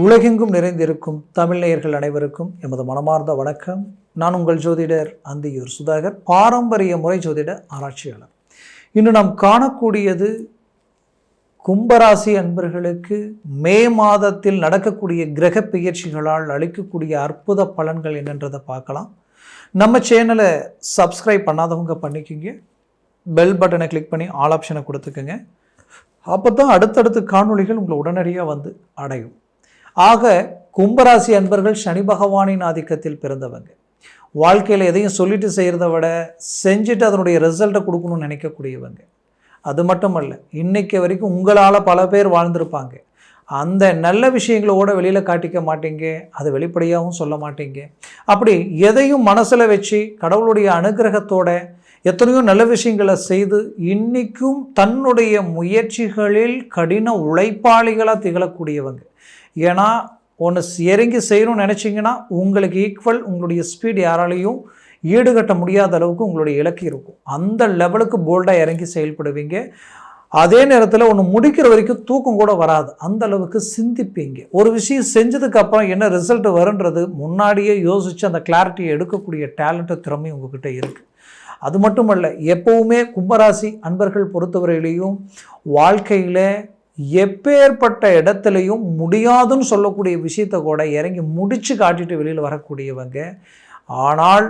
உலகெங்கும் நிறைந்திருக்கும் தமிழ்நேயர்கள் அனைவருக்கும் எமது மனமார்ந்த வணக்கம். நான் உங்கள் ஜோதிடர் அந்தியூர் சுதாகர் பாரம்பரிய முறை ஜோதிட ஆராய்ச்சியாளர். இன்று நாம் காணக்கூடியது கும்பராசி அன்பர்களுக்கு மே மாதத்தில் நடக்கக்கூடிய கிரக பெயர்ச்சிகளால் அளிக்கக்கூடிய அற்புத பலன்கள் என்னன்றதை பார்க்கலாம். நம்ம சேனலை சப்ஸ்கிரைப் பண்ணாதவங்க பண்ணிக்கோங்க. பெல் பட்டனை கிளிக் பண்ணி ஆல் ஆப்ஷனை கொடுத்துக்கோங்க. அப்போ தான் அடுத்தடுத்து காணொளிகள் உங்களை உடனடியாக வந்து அடையும். ஆக கும்பராசி அன்பர்கள் சனி பகவானின் ஆதிக்கத்தில் பிறந்தவங்க. வாழ்க்கையில் எதையும் சொல்லிட்டு செய்கிறத விட செஞ்சுட்டு அதனுடைய ரிசல்ட்டை கொடுக்கணும்னு நினைக்கக்கூடியவங்க. அது மட்டும் அல்ல இன்னைக்கு வரைக்கும் உங்களால் பல பேர் வாழ்ந்திருப்பாங்க. அந்த நல்ல விஷயங்களோட வெளியில் காட்டிக்க மாட்டீங்க. அது வெளிப்படையாகவும் சொல்ல மாட்டீங்க. அப்படி எதையும் மனசில் வச்சு கடவுளுடைய அனுகிரகத்தோட எத்தனையோ நல்ல விஷயங்களை செய்து இன்னைக்கும் தன்னுடைய முயற்சிகளில் கடின உழைப்பாளிகளாக திகழக்கூடியவங்க. ஏன்னா ஒன்று இறங்கி செய்யணும்னு நினச்சிங்கன்னா உங்களுக்கு ஈக்குவல் உங்களுடைய ஸ்பீடு யாராலையும் ஈடுகட்ட முடியாத அளவுக்கு உங்களுடைய இலக்கு இருக்கும். அந்த லெவலுக்கு போல்டாக இறங்கி செயல்படுவீங்க. அதே நேரத்தில் ஒன்று முடிக்கிற வரைக்கும் தூக்கம் கூட வராது. அந்த அளவுக்கு சிந்திப்பீங்க. ஒரு விஷயம் செஞ்சதுக்கப்புறம் என்ன ரிசல்ட் வருன்றது முன்னாடியே யோசித்து அந்த கிளாரிட்டியை எடுக்கக்கூடிய டேலண்ட்டு திறமை உங்ககிட்ட இருக்குது அது மட்டுமல்ல எப்போவுமே கும்பராசி அன்பர்கள் பொறுத்தவரையிலையும் வாழ்க்கையில் எப்பேற்பட்ட இடத்துலையும் முடியாதுன்னு சொல்லக்கூடிய விஷயத்தை கூட இறங்கி முடித்து காட்டிட்டு வெளியில் வரக்கூடியவங்க. ஆனால்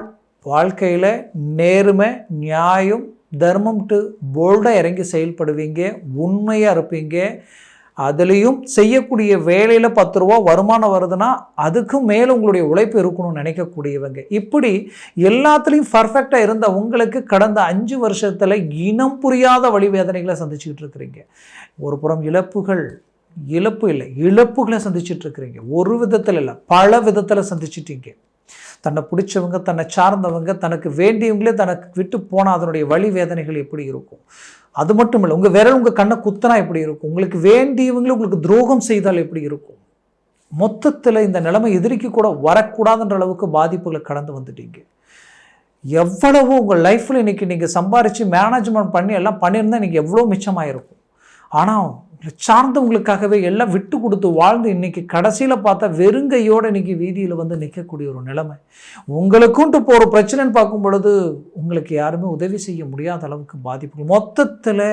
வாழ்க்கையில் நேர்மை நியாயம் தர்மம்ட்டு போல்டாக இறங்கி செயல்படுவீங்க உண்மையாக இருப்பீங்க. அதுலேயும் செய்யக்கூடிய வேலையில் பத்து ரூபா வருமானம் வருதுன்னா அதுக்கும் மேலே உங்களுடைய உழைப்பு இருக்கணும்னு நினைக்கக்கூடியவங்க. இப்படி எல்லாத்துலேயும் பர்ஃபெக்டாக இருந்த உங்களுக்கு கடந்த அஞ்சு வருஷத்தில் இனம் புரியாத வழி வேதனைகளை சந்திச்சுக்கிட்டு இருக்கிறீங்க. ஒரு புறம் இழப்புகள் இழப்பு இல்லை இழப்புகளை சந்திச்சுட்டு இருக்கிறீங்க. ஒரு விதத்தில் இல்லை பல விதத்தில் சந்திச்சிட்டீங்க. தன்னை பிடிச்சவங்க தன்னை சார்ந்தவங்க தனக்கு வேண்டியவங்களே தனக்கு விட்டு போனால் அதனுடைய வழி வேதனைகள் எப்படி இருக்கும்? அது மட்டும் இல்லை உங்கள் விரல் உங்கள் கண்ணை குத்தனா எப்படி இருக்கும்? உங்களுக்கு வேண்டியவங்களும் உங்களுக்கு துரோகம் செய்தால் எப்படி இருக்கும்? மொத்தத்தில் இந்த நிலைமை எதிரிக்கு கூட வரக்கூடாதுன்ற அளவுக்கு பாதிப்புகளை கடந்து வந்துட்டீங்க. எவ்வளவோ உங்கள் லைஃப்பில் இன்றைக்கி நீங்கள் சம்பாரித்து மேனேஜ்மெண்ட் பண்ணி எல்லாம் பண்ணியிருந்தால் இன்றைக்கி எவ்வளோ மிச்சமாயிருக்கும்? ஆனால் சார்ந்தவங்களுக்காகவே எல்லாம் விட்டு கொடுத்து வாழ்ந்து இன்றைக்கி கடைசியில் பார்த்தா வெறுங்கையோடு இன்றைக்கி வீதியில் வந்து நிற்கக்கூடிய ஒரு நிலைமை. உங்களுக்குன்ட்டு இப்போ ஒரு பிரச்சனைன்னு பார்க்கும் பொழுது உங்களுக்கு யாருமே உதவி செய்ய முடியாத அளவுக்கு பாதிப்புகள். மொத்தத்தில்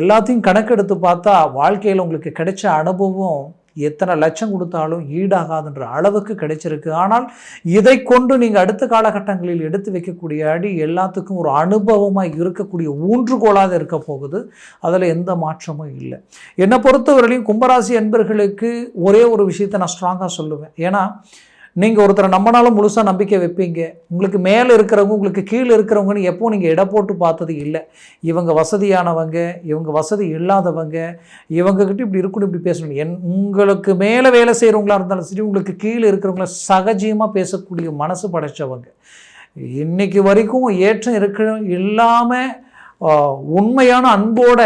எல்லாத்தையும் கணக்கெடுத்து பார்த்தா வாழ்க்கையில் உங்களுக்கு கிடைச்ச அனுபவம் எத்தனை லட்சம் கொடுத்தாலும் ஈடாகாதுன்ற அளவுக்கு கிடைச்சிருக்கு. ஆனால் இதை கொண்டு நீங்கள் அடுத்த காலகட்டங்களில் எடுத்து வைக்கக்கூடிய அடி எல்லாத்துக்கும் ஒரு அனுபவமாக இருக்கக்கூடிய ஊன்றுகோலாக இருக்க போகுது. அதில் எந்த மாற்றமும் இல்லை. என்னை பொறுத்தவரையிலையும் கும்பராசி என்பர்களுக்கு ஒரே ஒரு விஷயத்தை நான் ஸ்ட்ராங்காக சொல்லுவேன். ஏன்னா நீங்கள் ஒருத்தரை நம்பினாலும் முழுசாக நம்பிக்கை வைப்பீங்க. உங்களுக்கு மேலே இருக்கிறவங்க உங்களுக்கு கீழே இருக்கிறவங்கன்னு எப்போ நீங்கள் இட போட்டு பார்த்தது இல்லை. இவங்க வசதியானவங்க இவங்க வசதி இல்லாதவங்க இவங்ககிட்ட இப்படி இருக்கணும் இப்படி பேசணும். என் உங்களுக்கு மேலே வேலை செய்கிறவங்களா இருந்தாலும் சரி உங்களுக்கு கீழே இருக்கிறவங்கள சகஜியமாக பேசக்கூடிய மனசு படைச்சவங்க. இன்றைக்கு வரைக்கும் ஏற்றம் இருக்க இல்லாமல் உண்மையான அன்போட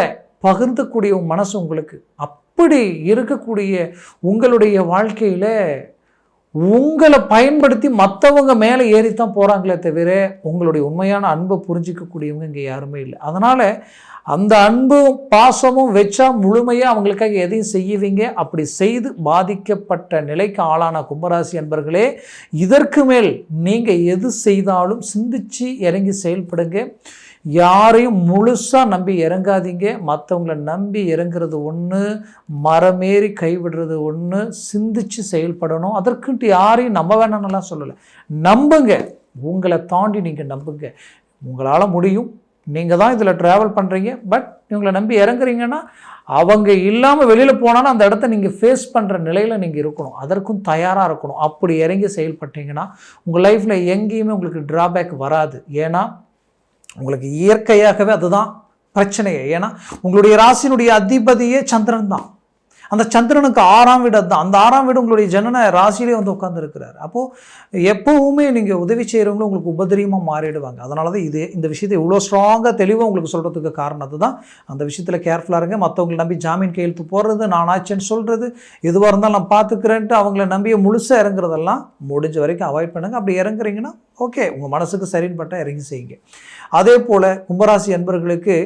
பகிர்ந்துக்கூடிய மனசு உங்களுக்கு. அப்படி இருக்கக்கூடிய உங்களுடைய வாழ்க்கையில் உங்களை பயன்படுத்தி மற்றவங்க மேலே ஏறித்தான் போகிறாங்களே தவிர உங்களுடைய உண்மையான அன்பை புரிஞ்சிக்கக்கூடியவங்க இங்கே யாருமே இல்லை. அதனால் அந்த அன்பும் பாசமும் வச்சா முழுமையாக அவங்களுக்காக எதையும் செய்வீங்க? அப்படி செய்து பாதிக்கப்பட்ட நிலைக்கு ஆளான கும்பராசி அன்பர்களே இதற்கு மேல் நீங்கள் எது செய்தாலும் சிந்திச்சு இறங்கி செயல்படுங்க. யாரையும் முழுசாக நம்பி இறங்காதீங்க. மற்றவங்கள நம்பி இறங்குறது ஒன்று மரமேறி கைவிடுறது ஒன்று சிந்திச்சு செயல்படணும். அதற்குன்ட்டு யாரையும் நம்ப வேணாம்னுலாம் சொல்லலை. நம்புங்க. உங்களை தாண்டி நீங்கள் நம்புங்க. உங்களால் முடியும். நீங்கள் தான் இதில் ட்ராவல் பண்ணுறீங்க பட் இவங்களை நம்பி இறங்குறீங்கன்னா அவங்க இல்லாமல் வெளியில் போனாலும் அந்த இடத்த நீங்கள் ஃபேஸ் பண்ணுற நிலையில் நீங்கள் இருக்கணும். அதற்கும் தயாராக இருக்கணும். அப்படி இறங்கி செயல்பட்டீங்கன்னா உங்கள் லைஃப்பில் எங்கேயுமே உங்களுக்கு ட்ராபேக் வராது. ஏன்னா உங்களுக்கு இயற்கையாகவே அதுதான் பிரச்சனையே. ஏன்னா உங்களுடைய ராசினுடைய அதிபதியே சந்திரன் தான். அந்த சந்திரனுக்கு ஆறாம் வீடு தான் அந்த ஆறாம் வீடு உங்களுடைய ஜனன ராசியிலே வந்து உட்காந்துருக்கிறார் அப்போது எப்போவுமே நீங்கள் உதவி செய்கிறவங்களும் உங்களுக்கு உபதிரியமாக மாறிடுவாங்க. அதனால தான் இது இந்த விஷயத்தை இவ்வளோ ஸ்ட்ராங்காக தெளிவாக உங்களுக்கு சொல்கிறதுக்கு காரணம் அதுதான். அந்த விஷயத்தில் கேர்ஃபுல்லாக இருங்க. மற்றவங்களை நம்பி ஜாமீன் கையெழுத்து போடுறது நான் சொல்கிறது எதுவாக இருந்தாலும் நான் பார்த்துக்கிறேன்ட்டு அவங்கள நம்பிய முழுசாக இறங்குறதெல்லாம் முடிஞ்ச வரைக்கும் அவாய்ட் பண்ணுங்கள் அப்படி இறங்குறீங்கன்னா ஓகே உங்கள் மனசுக்கு சரின்னு பட்டால் இறங்கி செய்யுங்க. அதே போல் கும்பராசி அன்பர்களுக்கு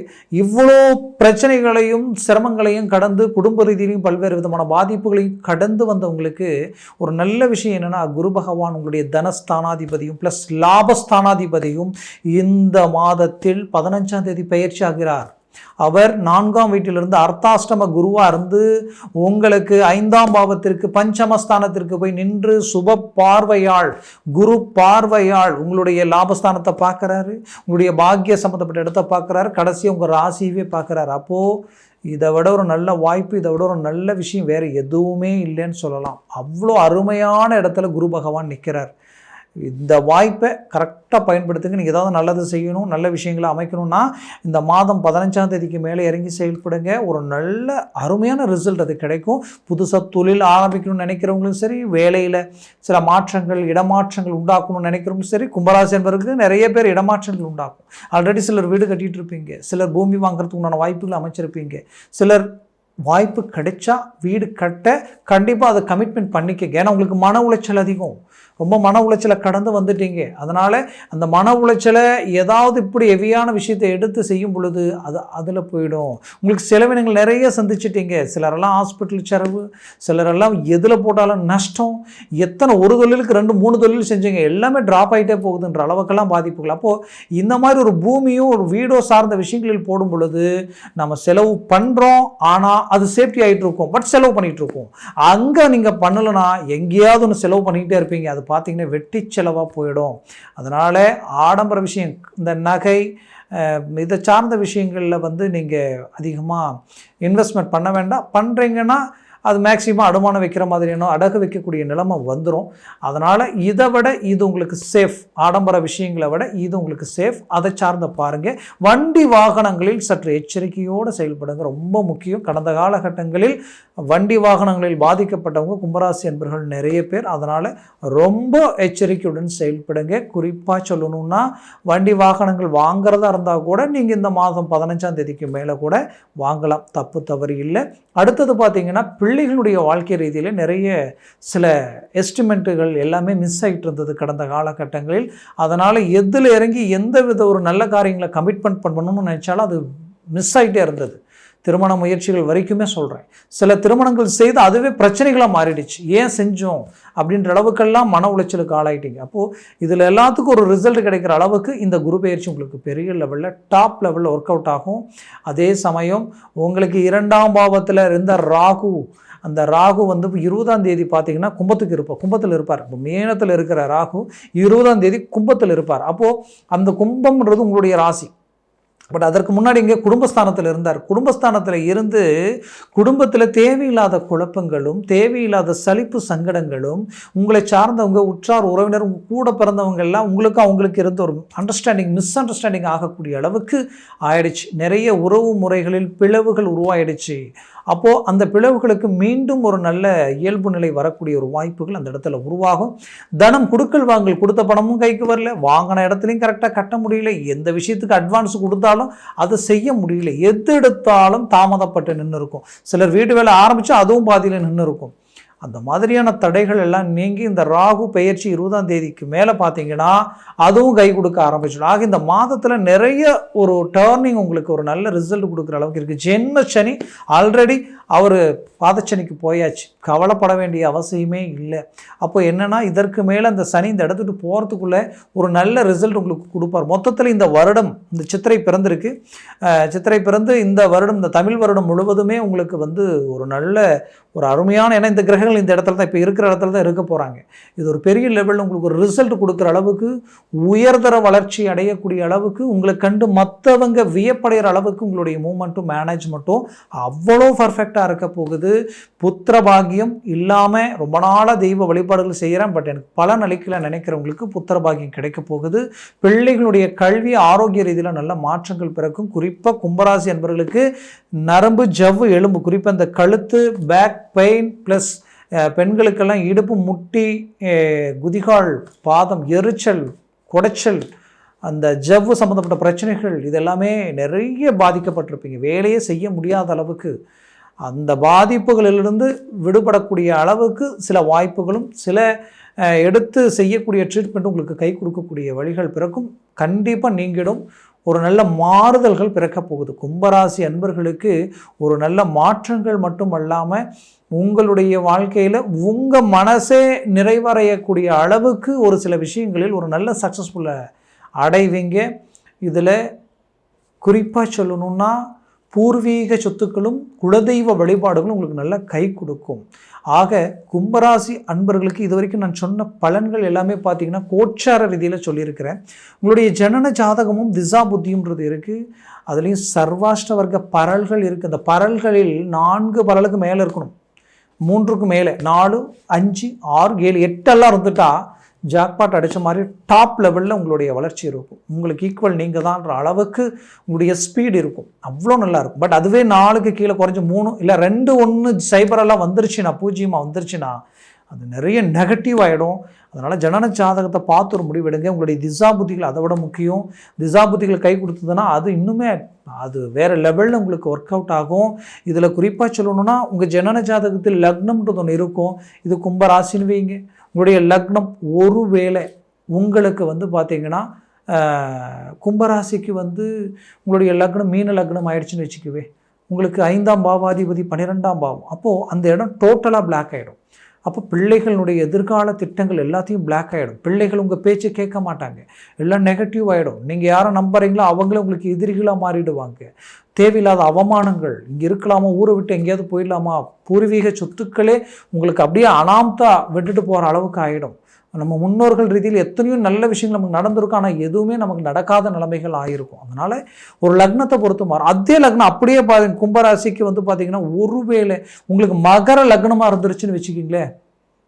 இவ்வளோ பிரச்சனைகளையும் சிரமங்களையும் கடந்து குடும்ப ரீதியிலையும் பல்வேறு விதமான பாதிப்புகளையும் கடந்து வந்தவங்களுக்கு ஒரு நல்ல விஷயம் என்னென்னா குரு பகவான் உங்களுடைய தனஸ்தானாதிபதியும் ப்ளஸ் லாபஸ்தானாதிபதியும் இந்த மாதத்தில் பதினஞ்சாம் தேதி பயிற்சி ஆகிறார். அவர் நான்காம் வீட்டிலிருந்து அர்த்தாஷ்டம குருவாக இருந்து உங்களுக்கு ஐந்தாம் பாவத்திற்கு பஞ்சமஸ்தானத்திற்கு போய் நின்று சுப பார்வையாள் குரு பார்வையாள் உங்களுடைய லாபஸ்தானத்தை பார்க்குறாரு உங்களுடைய பாக்கிய சம்மந்தப்பட்ட இடத்த பார்க்குறாரு கடைசியாக உங்கள் ராசியவே பார்க்குறாரு. அப்போது இதை விட ஒரு நல்ல வாய்ப்பு இதை விட ஒரு நல்ல விஷயம் வேறு எதுவுமே இல்லைன்னு சொல்லலாம். அவ்வளோ அருமையான இடத்துல குரு பகவான் நிற்கிறார். இந்த வாய்ப்பை கரெக்டாக பயன்படுத்துங்க நீங்கள் ஏதாவது நல்லது செய்யணும் நல்ல விஷயங்களை அமைக்கணும்னா இந்த மாதம் பதினஞ்சாம் தேதிக்கு மேலே இறங்கி செயல்படுங்க. ஒரு நல்ல அருமையான ரிசல்ட் அது கிடைக்கும். புதுசாக தொழில் ஆரம்பிக்கணும்னு நினைக்கிறவங்களும் சரி வேலையில் சில மாற்றங்கள் இடமாற்றங்கள் உண்டாக்கணும்னு நினைக்கிறவங்களும் சரி கும்பராசி என்பவருக்கு நிறைய பேர் இடமாற்றங்கள் உண்டாக்கும். ஆல்ரெடி சிலர் வீடு கட்டிகிட்டு இருப்பீங்க. சிலர் பூமி வாங்குறதுக்கு உண்டான வாய்ப்புகள் அமைச்சிருப்பீங்க. சிலர் வாய்ப்பு கிடைச்சா வீடு கட்ட கண்டிப்பாக அதை கமிட்மெண்ட் பண்ணிக்கங்க. ஏன்னா உங்களுக்கு மன உளைச்சல் அதிகம். ரொம்ப மன உளைச்சலை கடந்து வந்துட்டீங்க. அதனால் அந்த மன உளைச்சலை ஏதாவது இப்படி ஹெவியான விஷயத்தை எடுத்து செய்யும் பொழுது அது அதில் போயிடும். உங்களுக்கு செலவினங்கள் நிறைய சந்திச்சிட்டீங்க. சிலரெல்லாம் ஹாஸ்பிட்டல் செலவு சிலரெல்லாம் எதில் போட்டாலும் நஷ்டம். எத்தனை ஒரு தொழிலுக்கு ரெண்டு மூணு தொழில் செஞ்சீங்க. எல்லாமே ட்ராப் ஆகிட்டே போகுதுன்ற அளவுக்கெல்லாம் பாதிப்புகள். அப்போது இந்த மாதிரி ஒரு பூமியும் ஒரு வீடோ சார்ந்த விஷயங்களில் போடும் பொழுது நம்ம செலவு பண்ணுறோம் ஆனால் அது சேஃப்டி ஆகிட்டு இருக்கும் பட் செலவு பண்ணிகிட்டு இருக்கும் அங்கே நீங்கள் பண்ணலைன்னா எங்கேயாவது ஒன்று செலவு பண்ணிக்கிட்டே இருப்பீங்க. அது பார்த்தீங்கன்னா வெட்டி செலவாக போயிடும். அதனால் ஆடம்பர விஷயம் இந்த நகை இதை சார்ந்த விஷயங்களில் வந்து நீங்கள் அதிகமாக இன்வெஸ்ட்மெண்ட் பண்ண வேண்டாம். பண்ணுறீங்கன்னா அது மேக்சிமம் அடமானம் வைக்கிற மாதிரியான அடகு வைக்கக்கூடிய நிலைமை வந்துடும் அதனால் இதை விட இது உங்களுக்கு சேஃப் ஆடம்பர விஷயங்களை விட இது உங்களுக்கு சேஃப் அதை சார்ந்த பாருங்கள் வண்டி வாகனங்களில் சற்று எச்சரிக்கையோடு செயல்படுங்க. ரொம்ப முக்கியம். கடந்த காலகட்டங்களில் வண்டி வாகனங்களில் பாதிக்கப்பட்டவங்க கும்பராசி என்பர்கள் நிறைய பேர். அதனால் ரொம்ப எச்சரிக்கையுடன் செயல்படுங்க. குறிப்பாக சொல்லணும்னா வண்டி வாகனங்கள் வாங்குறதா இருந்தால் கூட நீங்கள் இந்த மாதம் பதினஞ்சாம் தேதிக்கு மேலே கூட வாங்கலாம். தப்பு தவறு இல்லை. அடுத்தது பார்த்தீங்கன்னா பிள்ளைகளுடைய வாழ்க்கை ரீதியில் நிறைய சில எஸ்டிமெண்ட்டுகள் எல்லாமே மிஸ் ஆகிட்டு இருந்தது கடந்த காலகட்டங்களில். அதனால் எதில் இறங்கி எந்த வித ஒரு நல்ல காரியங்களை கமிட்மெண்ட் பண்ணணும்னு நினச்சாலும் அது மிஸ் ஆகிட்டே இருந்தது. திருமண முயற்சிகள் வரைக்குமே சொல்கிறேன் சில திருமணங்கள் செய்து அதுவே பிரச்சனைகளாக மாறிடுச்சு. ஏன் செஞ்சோம்? அப்படின்ற அளவுக்கெல்லாம் மன உளைச்சலுக்கு ஆளாயிட்டீங்க. அப்போது இதில் எல்லாத்துக்கும் ஒரு ரிசல்ட் கிடைக்கிற அளவுக்கு இந்த குரு பயிற்சி உங்களுக்கு பெரிய லெவலில் டாப் லெவலில் ஒர்க் அவுட் ஆகும். அதே சமயம் உங்களுக்கு இரண்டாம் பாவத்தில் இருந்த ராகு அந்த ராகு வந்து இருபதாம் தேதி பார்த்தீங்கன்னா கும்பத்துக்கு இருப்பார் கும்பத்தில் இருப்பார். இப்போ மேனத்தில் இருக்கிற ராகு இருபதாம் தேதி கும்பத்தில் இருப்பார். அப்போது அந்த கும்பம்ன்றது உங்களுடைய ராசி. பட் அதற்கு முன்னாடி இங்கே குடும்பஸ்தானத்தில் இருந்தார். குடும்பஸ்தானத்தில் இருந்து குடும்பத்தில் தேவையில்லாத குழப்பங்களும் தேவையில்லாத சலிப்பு சங்கடங்களும் உங்களை சார்ந்தவங்க உற்றார் உறவினர் கூட பிறந்தவங்க எல்லாம் உங்களுக்கு அவங்களுக்கு இருந்த ஒரு அண்டர்ஸ்டாண்டிங் மிஸ் அண்டர்ஸ்டாண்டிங் ஆகக்கூடிய அளவுக்கு ஆயிடுச்சு. நிறைய உறவு முறைகளில் பிளவுகள் உருவாயிடுச்சு. அப்போது அந்த பிளவுகளுக்கு மீண்டும் ஒரு நல்ல இயல்பு நிலை வரக்கூடிய ஒரு வாய்ப்புகள் அந்த இடத்துல உருவாகும். தனம் கொடுக்கல் வாங்கல் கொடுத்த பணமும் கைக்கு வரல. வாங்கின இடத்துலையும் கரெக்டாக கட்ட முடியல. எந்த விஷயத்துக்கு அட்வான்ஸ் கொடுத்தாலும் அதை செய்ய முடியல. எது எடுத்தாலும் தாமதப்பட்டு நின்று இருக்கும் சிலர் வீட்டு வேலை ஆரம்பித்து அதுவும் பாதியில் நின்று இருக்கும் அந்த மாதிரியான தடைகள் எல்லாம் நீங்கி இந்த ராகு பெயர்ச்சி இருபதாம் தேதிக்கு மேலே பார்த்தீங்கன்னா அதுவும் கை கொடுக்க ஆரம்பிச்சிடும். ஆக இந்த மாதத்தில் நிறைய ஒரு டேர்னிங் உங்களுக்கு ஒரு நல்ல ரிசல்ட் கொடுக்குற அளவுக்கு இருக்குது ஜென்ம சனி ஆல்ரெடி அவர் பாதச்சனிக்கு போயாச்சு. கவலைப்பட வேண்டிய அவசியமே இல்லை. அப்போ என்னென்னா இதற்கு மேலே அந்த சனி இந்த இடத்துக்கு போகிறதுக்குள்ளே ஒரு நல்ல ரிசல்ட் உங்களுக்கு கொடுப்பார். மொத்தத்தில் இந்த வருடம் இந்த சித்திரை பிறந்திருக்கு. சித்திரை பிறந்து இந்த வருடம் இந்த தமிழ் வருடம் முழுவதுமே உங்களுக்கு வந்து ஒரு நல்ல ஒரு அருமையான ஏன்னா இந்த கிரகங்கள் இந்த இடத்துல தான் இப்போ இருக்கிற இடத்துல தான் இருக்க போகிறாங்க இது ஒரு பெரிய லெவலில் உங்களுக்கு ஒரு ரிசல்ட் கொடுக்குற அளவுக்கு உயர்தர வளர்ச்சி அடையக்கூடிய அளவுக்கு உங்களை கண்டு மற்றவங்க வியப்படைகிற அளவுக்கு உங்களுடைய மூமெண்ட்டும் மேனேஜ்மெண்ட்டும் அவ்வளோ பர்ஃபெக்டாக இருக்க போகுது. புத்திர பாகியம் இல்லாமல் ரொம்ப நாளாக தெய்வ வழிபாடுகள் செய்கிறேன் பட் எனக்கு பலன் அளிக்கல நினைக்கிறவங்களுக்கு புத்திர பாகியம் கிடைக்க போகுது. பிள்ளைகளுடைய கல்வி ஆரோக்கிய ரீதியில் நல்ல மாற்றங்கள் பிறக்கும். குறிப்பாக கும்பராசி என்பவர்களுக்கு நரம்பு ஜவ்வு எலும்பு குறிப்பாக இந்த கழுத்து பேக் பெயின் ப்ளஸ் பெண்களுக்கெல்லாம் இடுப்பு முட்டி குதிகால் பாதம் எரிச்சல் குடைச்சல் அந்த ஜவ்வு சம்மந்தப்பட்ட பிரச்சனைகள் இதெல்லாமே நிறைய பாதிக்கப்பட்டிருப்பீங்க. வேலையே செய்ய முடியாத அளவுக்கு. அந்த பாதிப்புகளிலிருந்து விடுபடக்கூடிய அளவுக்கு சில வாய்ப்புகளும் சில எடுத்து செய்யக்கூடிய ட்ரீட்மெண்ட் உங்களுக்கு கை கொடுக்கக்கூடிய வழிகள் பிறக்கும். கண்டிப்பாக நீங்கிடும். ஒரு நல்ல மாறுதல்கள் பிறக்கப் போகுது. கும்பராசி அன்பர்களுக்கு ஒரு நல்ல மாற்றங்கள் மட்டும் அல்லாமல் உங்களுடைய வாழ்க்கையில் உங்கள் மனசே நிறைவடையக்கூடிய அளவுக்கு ஒரு சில விஷயங்களில் ஒரு நல்ல சக்ஸஸ்ஃபுல்லை அடைவீங்க. இதில் குறிப்பாக சொல்லணுன்னா பூர்வீக சொத்துக்களும் குலதெய்வ வழிபாடுகளும் உங்களுக்கு நல்லா கை கொடுக்கும். ஆக கும்பராசி அன்பர்களுக்கு இது வரைக்கும் நான் சொன்ன பலன்கள் எல்லாமே பார்த்தீங்கன்னா கோச்சார ரீதியில் சொல்லியிருக்கிறேன். உங்களுடைய ஜனன ஜாதகமும் திசா புத்தியும்ன்றது இருக்குது அதுலேயும் சர்வாஷ்ட வர்க்க பரல்கள் இருக்குது அந்த பரல்களில் நான்கு பரலுக்கு மேலே இருக்கணும். மூன்றுக்கு மேலே. நாலு அஞ்சு ஆறு ஏழு எட்டெல்லாம் இருந்துட்டால் ஜாக்பாட் அடித்த மாதிரி டாப் லெவலில் உங்களுடைய வளர்ச்சி இருக்கும். உங்களுக்கு ஈக்குவல் நீங்கள் தான்ற அளவுக்கு உங்களுடைய ஸ்பீடு இருக்கும். அவ்வளோ நல்லாயிருக்கும் பட் அதுவே நாளுக்கு கீழே குறைஞ்சி மூணு இல்லை ரெண்டு ஒன்று சைபரெல்லாம் வந்துருச்சுன்னா பூஜ்ஜியமாக வந்துருச்சுன்னா அது நிறைய நெகட்டிவ் ஆகிடும் அதனால் ஜனன ஜாதகத்தை பார்த்து ஒரு முடிவெடுங்க உங்களுடைய திசா புத்திகள் அதை விட முக்கியம். திசா புத்திகள் கை கொடுத்ததுன்னா அது இன்னுமே அது வேறு லெவலில் உங்களுக்கு ஒர்க் அவுட் ஆகும். இதில் குறிப்பாக சொல்லணுன்னா உங்கள் ஜனன ஜாதகத்தில் லக்னம்ன்றது ஒன்று இருக்கும். இது கும்பராசின்னு வைங்க. உங்களுடைய லக்னம் ஒருவேளை உங்களுக்கு வந்து பார்த்தீங்கன்னா கும்பராசிக்கு வந்து உங்களுடைய லக்னம் மீன லக்னம் ஆயிடுச்சுன்னு வச்சுக்கவே உங்களுக்கு ஐந்தாம் பாவாதிபதி பன்னிரெண்டாம் பாவம். அப்போது அந்த இடம் டோட்டலாக பிளாக் ஆகிடும் அப்போ பிள்ளைகளுடைய எதிர்கால திட்டங்கள் எல்லாத்தையும் பிளாக் ஆகிடும் பிள்ளைகள் உங்கள் பேச்சு கேட்க மாட்டாங்க. எல்லாம் நெகட்டிவ் ஆகிடும் நீங்கள் யாரை நம்புறீங்களோ அவங்களே உங்களுக்கு எதிரிகளாக மாறிடுவாங்க. தேவையில்லாத அவமானங்கள் இங்கே இருக்கலாமா ஊரை விட்டு எங்கேயாவது போயிடலாமா பூர்வீக சொத்துக்களே உங்களுக்கு அப்படியே அனாமத்தா விட்டுட்டு போகிற அளவுக்கு ஆகிடும் நம்ம முன்னோர்கள் ரீதியில் எத்தனையோ நல்ல விஷயங்கள் நமக்கு நடந்திருக்கும் ஆனால் எதுவுமே நமக்கு நடக்காத நிலைமைகள் ஆகிருக்கும் அதனால் ஒரு லக்னத்தை பொறுத்து மாறும். அதே லக்னம் அப்படியே பாருங்க கும்பராசிக்கு வந்து பார்த்திங்கன்னா ஒருவேளை உங்களுக்கு மகர லக்னமாக இருந்துருச்சுன்னு வச்சுக்கிங்களேன்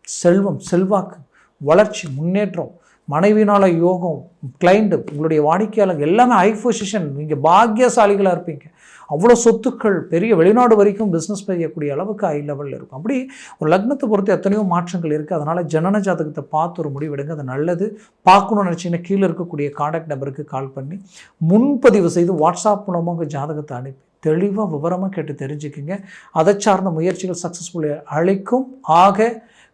செல்வம் செல்வாக்கு வளர்ச்சி முன்னேற்றம் மனைவினால் யோகம் கிளைண்ட்டு உங்களுடைய வாடிக்கையாளர் எல்லாமே ஹை பொசிஷன் நீங்கள் பாக்கியசாலிகளாக இருப்பீங்க. அவ்வளோ சொத்துக்கள் பெரிய வெளிநாடு வரைக்கும் பிஸ்னஸ் செய்யக்கூடிய அளவுக்கு ஹை லெவலில் இருக்கும். அப்படி ஒரு லக்னத்தை பொறுத்து எத்தனையோ மாற்றங்கள் இருக்குது அதனால் ஜனன ஜாதகத்தை பார்த்து ஒரு முடிவெடுங்க அது நல்லது. பார்க்கணும்னு நினச்சிங்கன்னா கீழே இருக்கக்கூடிய காண்டாக்ட் நம்பருக்கு கால் பண்ணி முன்பதிவு செய்து வாட்ஸ்அப் மூலமாக உங்கள் ஜாதகத்தை அனுப்பி தெளிவாக விவரமாக கேட்டு தெரிஞ்சுக்கிங்க. அதை சார்ந்த முயற்சிகள் சக்ஸஸ்ஃபுல்லாக அழைக்கும் ஆக